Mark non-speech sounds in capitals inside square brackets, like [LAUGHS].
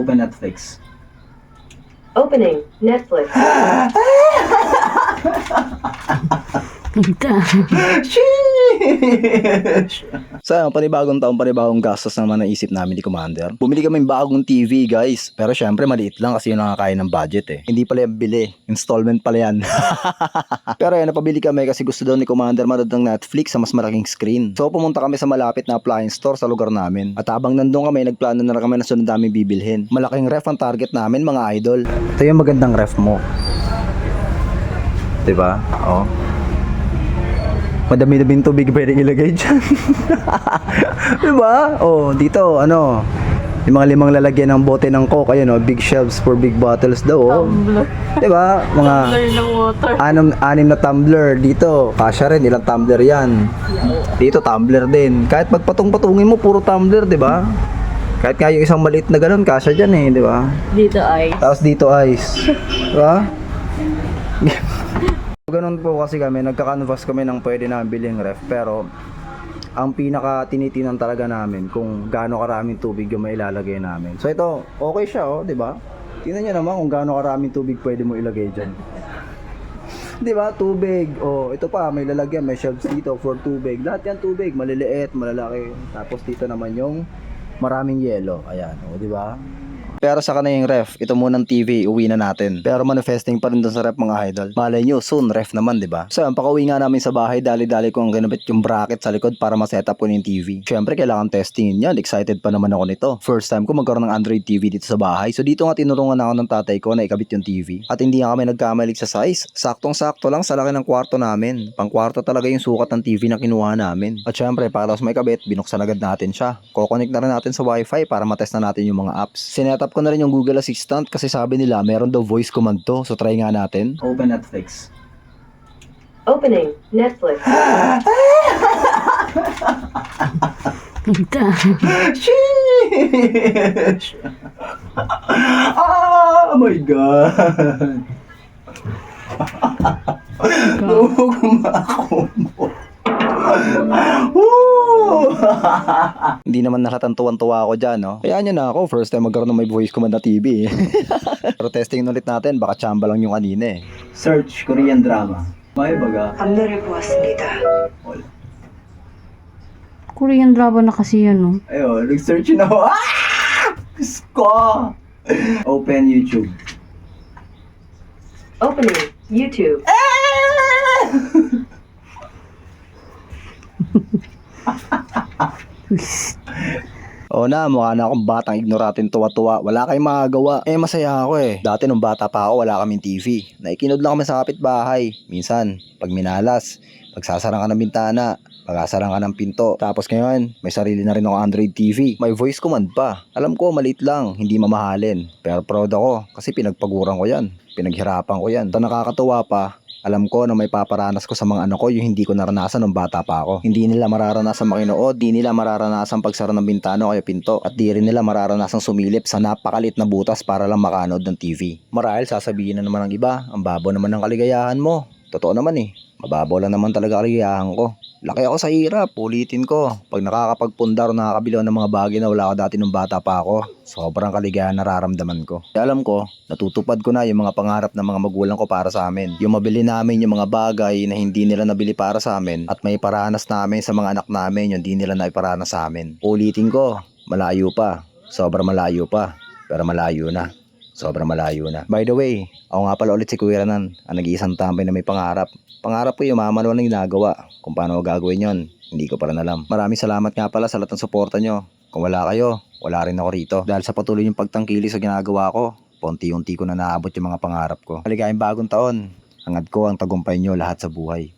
Open Netflix. Opening Netflix. [GASPS] [LAUGHS] [LAUGHS] So, ayun, panibagong taon, panibagong gastos naman ang isip namin ni Commander. Bumili kami ng bagong TV, guys. Pero syempre, maliit lang kasi yun ang kaya ng budget eh. Hindi pala yung bili. Installment pala yan. [LAUGHS] Pero ayun, napabili kami kasi gusto daw ni Commander manood ng Netflix sa mas malaking screen. So, pumunta kami sa malapit na appliance store sa lugar namin. At habang nandun kami, nagplano na kami na sunod namin bibilhin. Malaking ref ang target namin, mga idol. Ito yung magandang ref mo. 'Di ba? Oh. Madami-daming tubig pwedeng ilagay dyan. [LAUGHS] diba? Oh, dito, ano, yung mga limang lalagyan ng bote ng coke, ayun, oh, big shelves for big bottles daw, oh. Diba? Mga ng water. anim, anim na tumbler dito. Kasya rin, ilang tumbler yan. Dito, tumbler din. Kahit pagpatong-patungin mo, puro tumbler, di ba? Kahit nga yung isang maliit na ganun, kasya dyan eh, di ba? Dito ay. Tapos dito ice. Diba? [LAUGHS] Ganun po kasi kami, nagka-canvas kami ng pwede namin biling ref. Pero, ang pinaka tinitinan talaga namin kung gaano karaming tubig yung mailalagay namin. So ito, okay siya oh, di ba? Tingnan niyo naman kung gaano karaming tubig pwede mo ilagay dyan. [LAUGHS] Di ba? Tubig. Oh, ito pa, may lalagyan, may shelves dito for tubig. Lahat yan tubig, maliliit, malalaki. Tapos dito naman yung maraming yelo. Ayan, oh, di ba? Pero sa kanayang ref, ito munang TV, uwi na natin. Pero manifesting pa rin dun sa ref mga idol. Malay nyo, soon ref naman, di ba? So, ang pakauwi nga namin sa bahay, dali-dali ko ang ginabit yung bracket sa likod para ma-setup ko yung TV. Siyempre, kailangan testingin yan. Excited pa naman ako nito. First time ko magkaroon ng Android TV dito sa bahay. So, dito nga tinurungan ako ng tatay ko na ikabit yung TV. At hindi nga kami nagkamali sa size. Saktong-sakto lang sa laki ng kwarto namin. Pang kwarto talaga yung sukat ng TV na kinuha namin. At syempre, para sa may kabit, binuksan agad natin siya. Kukonek na rin natin sa wifi para matest na natin yung mga apps. Sinetup ko na rin yung Google Assistant kasi sabi nila meron daw voice command to. So try nga natin. Open Netflix. Opening Netflix. [GASPS] Sheesh! ah, oh my God! Guma ako mo. [LAUGHS] Hindi naman nalatang tuwan-tuwa ako dyan, no? Kaya nyo na ako, first time magkaroon ng may voice command na TV. [LAUGHS] Pero testing ulit natin, baka chamba lang yung kanina eh. Search Korean drama. May baga. Wala. Korean drama na kasi yan, no? Ayun, nag-search na ako. Ah! Diyos ko! Open YouTube. Opening YouTube. [LAUGHS] [LAUGHS] Oo na, mukha na akong batang ignoratin tuwa-tuwa. Wala kayong magagawa. Eh, masaya ako eh. Dati nung bata pa ako, wala kaming TV. Naikinod lang kami sa kapitbahay. Minsan, pag minalas, pagsasara ka ng bintana, pag-asara ka ng pinto. Tapos ngayon, may sarili na rin ako Android TV. May voice command pa. Alam ko, maliit lang, hindi mamahalin. Pero proud ako, kasi pinagpaguran ko yan. Pinaghirapan ko yan. Ito nakakatuwa pa, alam ko na may paparanas ko sa mga anak ko yung hindi ko naranasan nung bata pa ako. Hindi nila mararanasan makinood, di nila mararanasan pagsara ng bintana o kaya pinto, at di rin nila mararanasan sumilip sa napakalit na butas para lang makanood ng TV. Marahil sasabihin na naman ng iba, ang babo naman ng kaligayahan mo. Totoo naman eh, mababaw lang naman talaga kaligayahan ko. Laki ako sa hirap, ulitin ko. Pag nakakapagpundar o nakakabili ako ng mga bagay na wala ako dati nung bata pa ako, sobrang kaligayahan nararamdaman ko. Kaya alam ko, natutupad ko na yung mga pangarap ng mga magulang ko para sa amin. Yung mabili namin yung mga bagay na hindi nila nabili para sa amin at may paranas namin sa mga anak namin yung hindi nila naiparanas sa amin. Ulitin ko, malayo pa. Sobrang malayo pa. Pero malayo na. Sobrang malayo na. By the way, ako nga pala ulit si Kuya Ranan, ang nag-iisang tambay na may pangarap. Pangarap ko yung mamanual ng ginagawa. Kung paano gagawin yon, hindi ko pa rin alam. Maraming salamat nga pala sa lahat ng suporta nyo. Kung wala kayo, wala rin ako rito. Dahil sa patuloy yung pagtangkili sa ginagawa ko, paunti-unti ko na naabot yung mga pangarap ko. Maligayang bagong taon. Hangad ko ang tagumpay nyo lahat sa buhay.